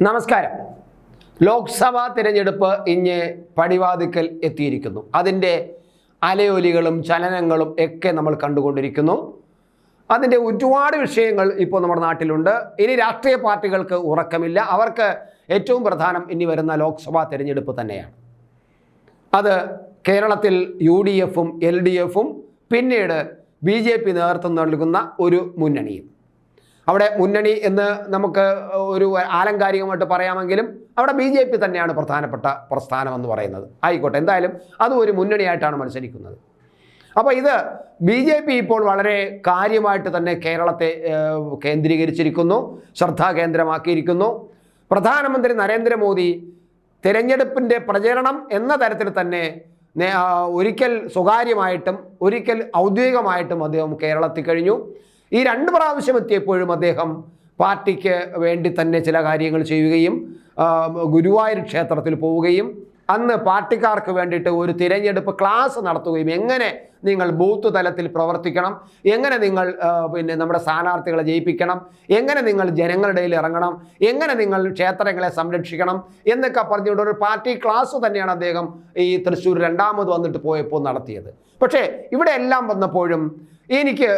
നമസ്കാരം. ലോക്സഭാ തിരഞ്ഞെടുപ്പ് ഇഞ്ഞ് പടിവാതിക്കൽ എത്തിയിരിക്കുന്നു. അതിന്റെ അലയൊലികളും ചലനങ്ങളും ഒക്കെ നമ്മൾ കണ്ടുകൊണ്ടിരിക്കുന്നു. അതിന്റെ ഒരുപാട് വിഷയങ്ങൾ ഇപ്പോൾ നമ്മുടെ നാട്ടിലുണ്ട്. ഇനി രാഷ്ട്രീയ പാർട്ടികൾക്ക് ഉറക്കമില്ല. അവർക്ക് ഏറ്റവും പ്രധാനം ഇനി വരുന്ന ലോക്സഭാ തിരഞ്ഞെടുപ്പ് തന്നെയാണ്. അത് കേരളത്തിൽ യു ഡി എഫും എൽ ഡി എഫും പിന്നീട് ബി ജെ പി നേതൃത്വം നൽകുന്ന ഒരു മുന്നണിയും. അവിടെ മുന്നണി എന്ന് നമുക്ക് ഒരു ആലങ്കാരികമായിട്ട് പറയാമെങ്കിലും അവിടെ ബി ജെ പി തന്നെയാണ് പ്രധാനപ്പെട്ട പ്രസ്ഥാനം എന്ന് പറയുന്നത്. ആയിക്കോട്ടെ എന്തായാലും അതും ഒരു മുന്നണിയായിട്ടാണ് മത്സരിക്കുന്നത്. അപ്പോൾ ഇത് ബി ജെ പി ഇപ്പോൾ വളരെ കാര്യമായിട്ട് തന്നെ കേരളത്തെ കേന്ദ്രീകരിച്ചിരിക്കുന്നു ശ്രദ്ധാകേന്ദ്രമാക്കിയിരിക്കുന്നു പ്രധാനമന്ത്രി നരേന്ദ്രമോദി തിരഞ്ഞെടുപ്പിന്റെ പ്രചരണം എന്ന തരത്തിൽ തന്നെ ഒരിക്കൽ സ്വകാര്യമായിട്ടും ഒരിക്കൽ ഔദ്യോഗികമായിട്ടും അദ്ദേഹം കേരളത്തിൽ കഴിഞ്ഞു. ഈ രണ്ട് പ്രാവശ്യം എത്തിയപ്പോഴും അദ്ദേഹം പാർട്ടിക്ക് വേണ്ടി തന്നെ ചില കാര്യങ്ങൾ ചെയ്യുകയും ഗുരുവായൂർ ക്ഷേത്രത്തിൽ പോവുകയും അന്ന് പാർട്ടിക്കാർക്ക് വേണ്ടിയിട്ട് ഒരു തിരഞ്ഞെടുപ്പ് ക്ലാസ് നടത്തുകയും എങ്ങനെ നിങ്ങൾ ബൂത്ത് തലത്തിൽ പ്രവർത്തിക്കണം എങ്ങനെ നിങ്ങൾ പിന്നെ നമ്മുടെ സ്ഥാനാർത്ഥികളെ ജയിപ്പിക്കണം എങ്ങനെ നിങ്ങൾ ജനങ്ങളുടെ ഇറങ്ങണം എങ്ങനെ നിങ്ങൾ ക്ഷേത്രങ്ങളെ സംരക്ഷിക്കണം എന്നൊക്കെ പറഞ്ഞുകൊണ്ട് ഒരു പാർട്ടി ക്ലാസ് തന്നെയാണ് അദ്ദേഹം ഈ തൃശ്ശൂർ രണ്ടാമത് വന്നിട്ട് പോയപ്പോൾ നടത്തിയത്. പക്ഷേ ഇവിടെ എല്ലാം വന്നപ്പോഴും എനിക്ക്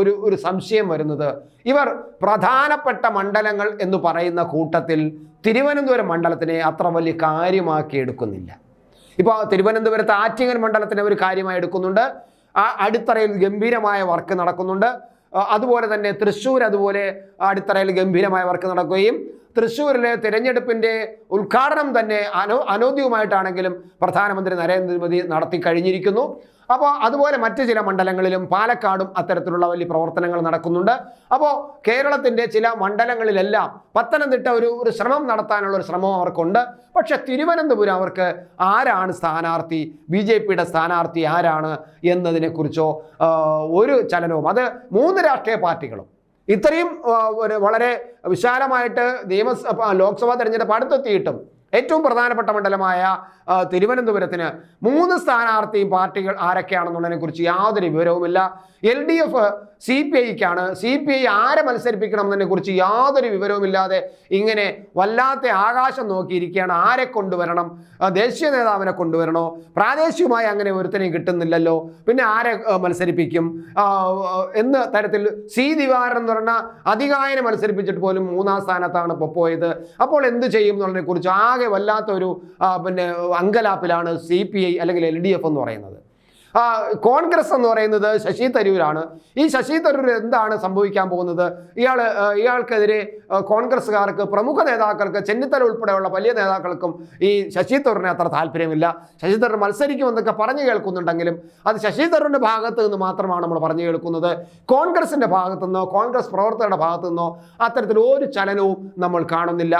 ഒരു ഒരു സംശയം വരുന്നത്. ഇവർ പ്രധാനപ്പെട്ട മണ്ഡലങ്ങൾ എന്ന് പറയുന്ന കൂട്ടത്തിൽ തിരുവനന്തപുരം മണ്ഡലത്തിനെ അത്ര വലിയ കാര്യമാക്കി എടുക്കുന്നില്ല. ഇപ്പോൾ തിരുവനന്തപുരത്ത് ആറ്റിങ്ങൽ മണ്ഡലത്തിനെ ഒരു കാര്യമായി എടുക്കുന്നുണ്ട്. ആ അടിത്തറയിൽ ഗംഭീരമായ വർക്ക് നടക്കുന്നുണ്ട്. അതുപോലെ തന്നെ തൃശ്ശൂർ അതുപോലെ അടിത്തറയിൽ ഗംഭീരമായ വർക്ക് നടക്കുകയും തൃശ്ശൂരിലെ തിരഞ്ഞെടുപ്പിന്റെ ഉദ്ഘാടനം തന്നെ അനോ അനോദ്യവുമായിട്ടാണെങ്കിലും പ്രധാനമന്ത്രി നരേന്ദ്രമോദി നടത്തി കഴിഞ്ഞിരിക്കുന്നു. അപ്പോൾ അതുപോലെ മറ്റ് ചില മണ്ഡലങ്ങളിലും പാലക്കാടും അത്തരത്തിലുള്ള വലിയ പ്രവർത്തനങ്ങൾ നടക്കുന്നുണ്ട്. അപ്പോൾ കേരളത്തിന്റെ ചില മണ്ഡലങ്ങളിലെല്ലാം പത്തനംതിട്ട ഒരു ഒരു ശ്രമം നടത്താനുള്ള ഒരു ശ്രമം അവർക്കുണ്ട്. പക്ഷേ തിരുവനന്തപുരം അവർക്ക് ആരാണ് സ്ഥാനാർത്ഥി? ബി ജെ പിയുടെ സ്ഥാനാർത്ഥി ആരാണ് എന്നതിനെക്കുറിച്ചോ ഒരു ചലനവും. അത് മൂന്ന് രാഷ്ട്രീയ പാർട്ടികളും. ഇത്രയും വളരെ വിശാലമായിട്ട് നിയമസഭ ലോക്സഭാ തെരഞ്ഞെടുപ്പ് അടുത്തെത്തിയിട്ടും ഏറ്റവും പ്രധാനപ്പെട്ട മണ്ഡലമായ തിരുവനന്തപുരത്തിന് മൂന്ന് സ്ഥാനാർത്ഥിയും പാർട്ടികൾ ആരൊക്കെയാണെന്നുള്ളതിനെ കുറിച്ച് യാതൊരു വിവരവുമില്ല. L D F C P ഐക്കാണ്. C P I ആരെ മത്സരിപ്പിക്കണം എന്നതിനെ കുറിച്ച് യാതൊരു വിവരവുമില്ലാതെ ഇങ്ങനെ വല്ലാത്ത ആകാശം നോക്കിയിരിക്കുകയാണ്. ആരെ കൊണ്ടുവരണം? ദേശീയ നേതാവിനെ കൊണ്ടുവരണോ? പ്രാദേശികമായി അങ്ങനെ ഒരുത്തനെയും കിട്ടുന്നില്ലല്ലോ. പിന്നെ ആരെ മത്സരിപ്പിക്കും? എന്ന് തരത്തിൽ സി ദിവാരൻ എന്ന് പറഞ്ഞ അധികായനെ മത്സരിപ്പിച്ചിട്ട് പോലും മൂന്നാം സ്ഥാനത്താണ് ഇപ്പോൾ പോയത്. അപ്പോൾ എന്ത് ചെയ്യും എന്നുള്ളതിനെ കുറിച്ച് ആകെ വല്ലാത്ത ഒരു പിന്നെ അങ്കലാപ്പിലാണ് സി പി ഐ അല്ലെങ്കിൽ എൽ ഡി എഫ് എന്ന് പറയുന്നത്. കോൺഗ്രസ് എന്ന് പറയുന്നത് ശശി തരൂരാണ്. ഈ ശശി തരൂർ എന്താണ് സംഭവിക്കാൻ പോകുന്നത്? ഇയാൾ ഇയാൾക്കെതിരെ കോൺഗ്രസ്സുകാർക്ക് പ്രമുഖ നേതാക്കൾക്ക് ചെന്നിത്തല ഉൾപ്പെടെയുള്ള വലിയ നേതാക്കൾക്കും ഈ ശശി തരൂരിനെ അത്ര താല്പര്യമില്ല. ശശി തരൂർ മത്സരിക്കുമെന്നൊക്കെ പറഞ്ഞു കേൾക്കുന്നുണ്ടെങ്കിലും അത് ശശി തരൂരിന്റെ ഭാഗത്ത് നിന്ന് മാത്രമാണ് നമ്മൾ പറഞ്ഞു കേൾക്കുന്നത്. കോൺഗ്രസിന്റെ ഭാഗത്തു നിന്നോ കോൺഗ്രസ് പ്രവർത്തകരുടെ ഭാഗത്തു നിന്നോ അത്തരത്തിൽ ഒരു ചലനവും നമ്മൾ കാണുന്നില്ല.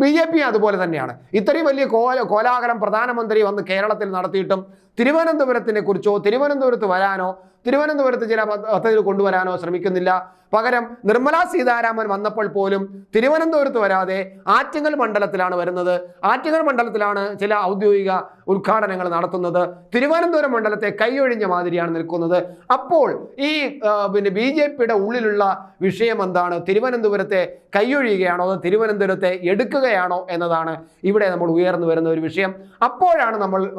ബി ജെ പി അതുപോലെ തന്നെയാണ്. ഇത്രയും വലിയ കോല കോലാഹലം പ്രധാനമന്ത്രി വന്ന് കേരളത്തിൽ നടത്തിയിട്ടും തിരുവനന്തപുരത്തിനെ കുറിച്ചോ തിരുവനന്തപുരത്ത് വരാനോ തിരുവനന്തപുരത്ത് ചില പദ്ധ- പദ്ധതികൾ കൊണ്ടുവരാനോ ശ്രമിക്കുന്നില്ല. പകരം നിർമ്മലാ സീതാരാമൻ വന്നപ്പോൾ പോലും തിരുവനന്തപുരത്ത് വരാതെ ആറ്റിങ്ങൽ മണ്ഡലത്തിലാണ് വരുന്നത്. ആറ്റിങ്ങൽ മണ്ഡലത്തിലാണ് ചില ഔദ്യോഗിക ഉദ്ഘാടനങ്ങൾ നടത്തുന്നത്. തിരുവനന്തപുരം മണ്ഡലത്തെ കൈയൊഴിഞ്ഞ മാതിരിയാണ് നിൽക്കുന്നത്. അപ്പോൾ ഈ പിന്നെ ബി ജെ പിയുടെ ഉള്ളിലുള്ള വിഷയം എന്താണ്? തിരുവനന്തപുരത്തെ കൈയൊഴിയുകയാണോ അതോ തിരുവനന്തപുരത്തെ എടുക്കുകയാണോ എന്നതാണ് ഇവിടെ നമ്മൾ ഉയർന്നു വരുന്ന ഒരു വിഷയം. അപ്പോഴാണ് നമ്മൾ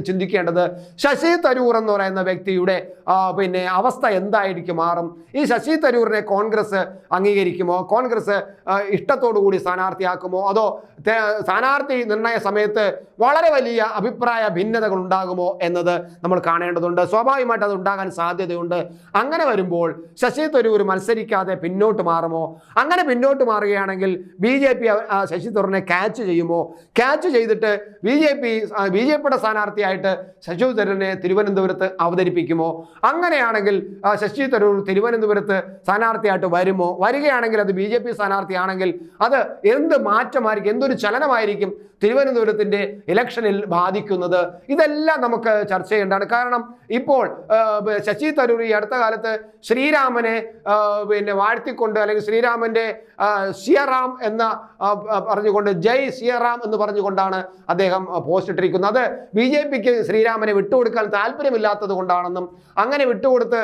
ചിന്തിക്കേണ്ടത്. ശശി തരൂർ എന്ന് പറയുന്ന വ്യക്തിയുടെ പിന്നെ അവസ്ഥ എന്തായിരിക്കും? മാറും ഈ ശശി തരൂരിനെ കോൺഗ്രസ് അംഗീകരിക്കുമോ? കോൺഗ്രസ് ഇഷ്ടത്തോടുകൂടി ഇഷ്ടത്തോടു കൂടി സ്ഥാനാർത്ഥിയാക്കുമോ? അതോ സ്ഥാനാർത്ഥി നിർണയ സമയത്ത് വളരെ വലിയ അഭിപ്രായ ഭിന്നതകൾ ഉണ്ടാകുമോ എന്നത് നമ്മൾ കാണേണ്ടതുണ്ട്. സ്വാഭാവികമായിട്ട് അത് ഉണ്ടാകാൻ സാധ്യതയുണ്ട്. അങ്ങനെ വരുമ്പോൾ ശശി തരൂർ മത്സരിക്കാതെ പിന്നോട്ട് മാറുമോ? അങ്ങനെ പിന്നോട്ട് മാറുകയാണെങ്കിൽ ബി ജെ പി ശശി തരൂരിനെ ക്യാച്ച് ചെയ്യുമോ? ക്യാച്ച് ചെയ്തിട്ട് B J P B J പിയുടെ സ്ഥാനാർത്ഥിയായിട്ട് ശശി തരൂരിനെ തിരുവനന്തപുരത്ത് അവതരിപ്പിക്കുമോ? അങ്ങനെയാണെങ്കിൽ ശശി തരൂർ തിരുവനന്തപുരത്ത് സ്ഥാനാർത്ഥിയായിട്ട് വരുമോ? വരികയാണെങ്കിൽ അത് ബി ജെ പി സ്ഥാനാർത്ഥിയാണെങ്കിൽ അത് എന്ത് മാറ്റമായിരിക്കും? എന്തൊരു ചലനമായിരിക്കും? തിരുവനന്തപുരത്തിന്റെ ഇലക്ഷനിൽ ബാധിക്കുന്നത് ഇതെല്ലാം നമുക്ക് ചർച്ച ചെയ്യേണ്ടതാണ്. കാരണം ഇപ്പോൾ ശശി തരൂർ ഈ അടുത്ത കാലത്ത് ശ്രീരാമനെ പിന്നെ വാഴ്ത്തിക്കൊണ്ട് അല്ലെങ്കിൽ ശ്രീരാമന്റെ സിയറാം എന്ന പറഞ്ഞുകൊണ്ട് ജയ് സിയറാം എന്ന് പറഞ്ഞുകൊണ്ടാണ് അദ്ദേഹം പോസ്റ്റ് ഇട്ടിരിക്കുന്നത്. അത് ബി ജെ പിക്ക് ശ്രീരാമനെ വിട്ടുകൊടുക്കാൻ താല്പര്യമില്ലാത്തത് കൊണ്ടാണെന്നും അങ്ങനെ വിട്ടുകൊടുത്ത്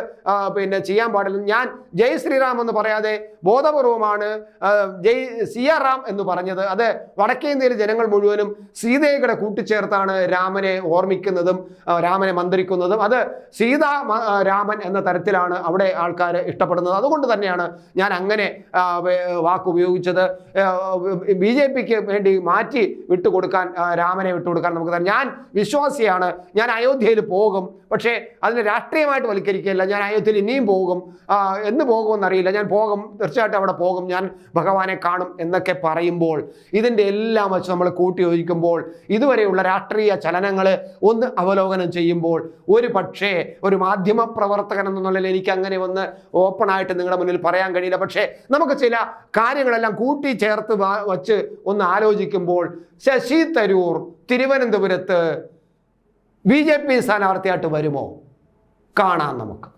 പിന്നെ ചെയ്യാൻ പാടില്ല. ഞാൻ ജയ് ശ്രീറാം എന്ന് പറയാതെ ബോധപൂർവമാണ് ജയ് സിയറാം എന്ന് പറഞ്ഞത്. അത് വടക്കേ ഇന്ത്യയിലെ ജനങ്ങൾ മുഴുവനും സീതയെ കൂടെ കൂട്ടിച്ചേർത്താണ് രാമനെ ഓർമ്മിക്കുന്നതും രാമനെ മന്ത്രിക്കുന്നതും. അത് സീത രാമൻ എന്ന തരത്തിലാണ് അവിടെ ആൾക്കാർ ഇഷ്ടപ്പെടുന്നത്. അതുകൊണ്ട് തന്നെയാണ് ഞാൻ അങ്ങനെ വാക്ക് ഉപയോഗിച്ചത് ബി ജെ പിക്ക് വേണ്ടി മാറ്റി വിട്ടുകൊടുക്കാൻ രാമനെ വിട്ടുകൊടുക്കാൻ നമുക്ക് തന്നെ ഞാൻ വിശ്വാസിയാണ്. ഞാൻ അയോധ്യയിൽ പോകും. പക്ഷേ അതിന് രാഷ്ട്രീയമായിട്ട് വൽക്കരിക്കുകയല്ല. ഞാൻ അയോധ്യയിൽ ഇനിയും പോകും. എന്ന് പോകുമെന്നറിയില്ല. ഞാൻ പോകും. തീർച്ചയായിട്ടും അവിടെ പോകും. ഞാൻ ഭഗവാനെ കാണും എന്നൊക്കെ പറയുമ്പോൾ ഇതിന്റെ എല്ലാം വെച്ച് നമ്മൾ കൂട്ടി യോജിക്കുമ്പോൾ ഇതുവരെയുള്ള രാഷ്ട്രീയ ചലനങ്ങൾ ഒന്ന് അവലോകനം ചെയ്യുമ്പോൾ ഒരു പക്ഷേ ഒരു മാധ്യമ പ്രവർത്തകൻ എന്ന നിലയിൽ എനിക്ക് അങ്ങനെ ഒന്ന് ഓപ്പണായിട്ട് നിങ്ങളുടെ മുന്നിൽ പറയാൻ കഴിയില്ല. പക്ഷേ നമുക്ക് ചില കാര്യങ്ങളെല്ലാം കൂട്ടി ചേർത്ത് വാ- വച്ച് ഒന്ന് ആലോചിക്കുമ്പോൾ ശശി തരൂർ തിരുവനന്തപുരത്ത് ബി ജെ പി സ്ഥാനാർത്ഥിയായിട്ട് വരുമോ? കാണാം നമുക്ക്.